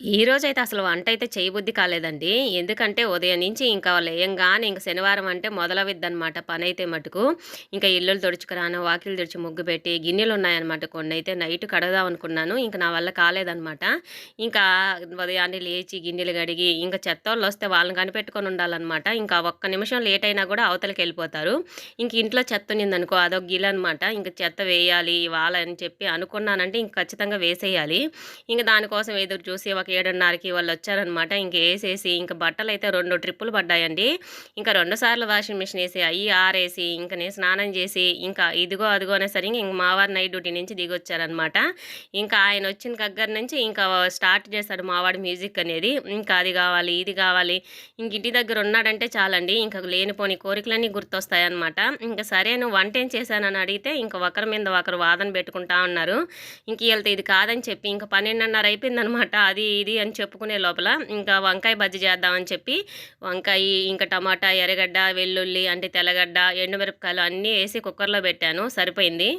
ఈ రోజైతే అసలు వంట అయితే చేయబుద్ధి కాలేదండి. ఎందుకంటే ఉదయం నుంచి ఇంకా లేయంగానే ఇంక శనివారం అంటే మొదలవుద్దనమాట పనైతే మటుకు. ఇంకా ఇల్లులు తుడుచుకురాను, వాకిలు తుడిచి ముగ్గు పెట్టి, గిన్నెలు ఉన్నాయన్నమాట కొన్ని కొన్నైతే నైట్ కడదాం అనుకున్నాను. ఇంకా నా వల్ల కాలేదనమాట. ఇంకా ఉదయాన్నే లేచి గిన్నెలు కడిగి, ఇంకా ఇంక చెత్తోళ్ళొస్తే వాళ్ళని కనిపెట్టుకొని ఉండాలన్నమాట ఇంకా ఒక్క నిమిషం లేట్ అయినా కూడా అవతలకెళ్ళిపోతారు. ఇంక ఇంట్లో చెత్త ఉన్నిందనుకో అదొక గిల్లు అనమాట ఇంకా చెత్త వేయాలి ఇవాళ అని చెప్పి అనుకున్నానంటే ఇంక ఖచ్చితంగా వేసేయాలి. ఇంక దానికోసం ఎదురు చూసి ఒక ఏడున్నరకి వాళ్ళు వచ్చారనమాట ఇంక వేసేసి ఇంకా బట్టలు అయితే రెండు ట్రిప్పులు పడ్డాయండి. ఇంకా రెండు సార్లు వాషింగ్ మిషన్ వేసి అవి ఆరేసి ఇంక నేను స్నానం చేసి ఇంకా ఇదిగో అదిగో అనేసరికి ఇంక మావారు నైట్ డ్యూటీ నుంచి దిగొచ్చారనమాట ఇంకా ఆయన వచ్చిన దగ్గర నుంచి ఇంకా స్టార్ట్ చేశాడు మావాడు మ్యూజిక్ అనేది. ఇంకా అది కావాలి ఇది కావాలి. ఇంక ఇంటి దగ్గర ఉన్నాడంటే చాలండి. ఇంకా లేనిపోని కోరికలన్నీ గుర్తొస్తాయన్నమాట. ఇంకా సరే నువ్వు వంట ఏం చేశానని అడిగితే ఇంకా ఒకరి మీద ఒకరు వాదన పెట్టుకుంటా ఉన్నారు. ఇంక వీళ్ళతో ఇది కాదని చెప్పి ఇంకా పన్నెండున్నర అయిపోయిందనమాట అది ఇది అని చెప్పుకునే లోపల ఇంకా వంకాయ బజ్జి చేద్దామని చెప్పి వంకాయ ఇంకా టమాటా ఎర్రగడ్డ వెల్లుల్లి అంటే తెల్లగడ్డ ఎండుమిరపకాయలు అన్నీ వేసి కుక్కర్లో పెట్టాను. సరిపోయింది.